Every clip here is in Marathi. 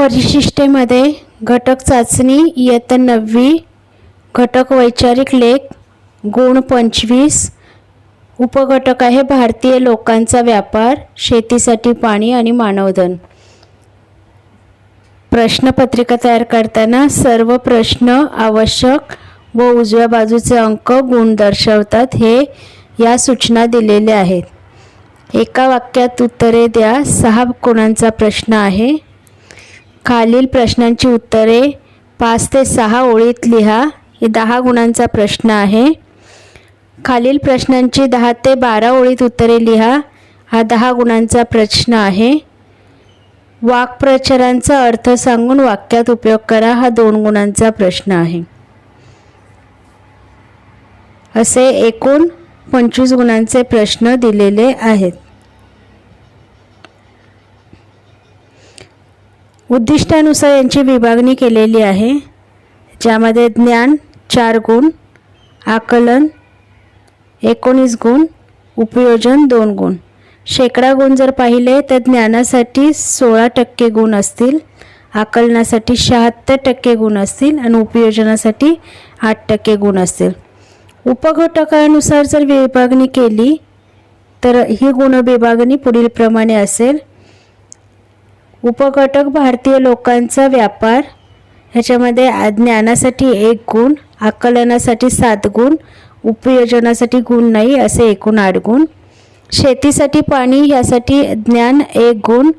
परिशिष्टेमध्ये घटक चाचणी इयत्ता नववी घटक वैचारिक लेख गुण पंचवीस उपघटक आहे भारतीय लोकांचा व्यापार शेतीसाठी पाणी आणि मानवधन. प्रश्नपत्रिका तयार करताना सर्व प्रश्न आवश्यक व उजव्या बाजूचे अंक गुण दर्शवतात हे या सूचना दिलेल्या आहेत. एका वाक्यात उत्तरे द्या. सहा गुणांचा प्रश्न आहे? खालील प्रश्नांची उत्तरे पाच ते सहा ओळीत लिहा. हे दहा गुणांचा प्रश्न आहे. खालील प्रश्नांची दहा ते बारा ओळीत उत्तरे लिहा. हा दहा गुणांचा प्रश्न आहे. वाक्प्रचारांचा अर्थ सांगून वाक्यात उपयोग करा. हा दोन गुणांचा प्रश्न आहे. असे एकूण पंचवीस गुणांचे प्रश्न दिलेले आहेत. उद्दिष्टानुसार यांची विभागणी केलेली आहे ज्यामध्ये ज्ञान चार गुण आकलन एकोणीस गुण उपयोजन दोन गुण. शेकडा गुण जर पाहिले तर ज्ञानासाठी सोळा टक्के गुण असतील आकलनासाठी शहात्तर टक्के गुण असतील आणि उपयोजनासाठी आठ टक्के गुण असतील. उपघटकानुसार जर विभागणी केली तर ही गुणविभागणी पुढीलप्रमाणे असेल. उपघटक भारतीय लोकांचा व्यापार. ह्याच्यामध्ये ज्ञानासाठी एक गुण आकलनासाठी सात गुण उपयोजनासाठी गुण नाही असे एकूण आठ गुण. शेतीसाठी पाणी यासाठी ज्ञान एक गुण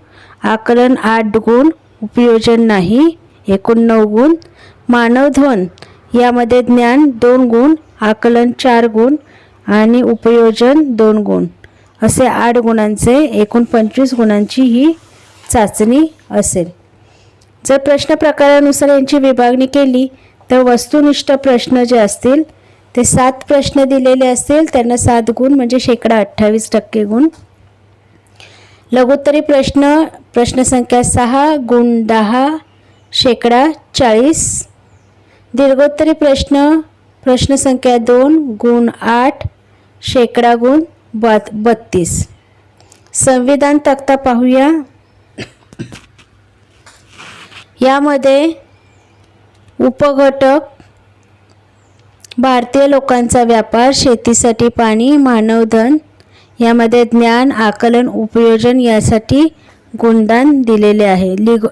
आकलन आठ गुण उपयोजन नाही एकूण नऊ गुण. मानवधन यामध्ये ज्ञान दोन गुण आकलन चार गुण आणि उपयोजन दोन गुण. असे आठ गुणांचे एकूण पंचवीस गुणांची ही चाचणी असेल. जर प्रश्न प्रकारानुसार यांची विभागणी केली तर वस्तुनिष्ठ प्रश्न जे असतील ते सात प्रश्न दिलेले असतील त्यांना सात गुण म्हणजे शेकडा अठ्ठावीस टक्के गुण. लघुत्तरी प्रश्न प्रश्नसंख्या सहा गुण दहा शेकडा चाळीस. दीर्घोत्तरी प्रश्न प्रश्नसंख्या दोन गुण आठ शेकडा गुण बत बत्तीस. संविधान तक्ता पाहूया. यामध्ये उपघटक भारतीय लोकांचा व्यापार शेतीसाठी पाणी मानवधन यामध्ये ज्ञान आकलन उपयोजन यासाठी गुणदान दिलेले आहे. लिग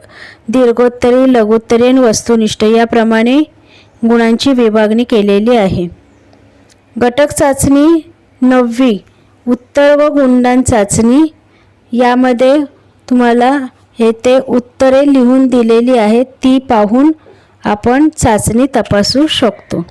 दीर्घोत्तरी लघुत्तरीन वस्तुनिष्ठ याप्रमाणे गुणांची विभागणी केलेली आहे. घटक चाचणी नववी उत्तर व गुणदान चाचणी. यामध्ये तुम्हाला हे ते उत्तरे लिहून दिलेली आहेत ती पाहून आपण चाचणी तपासू शकतो.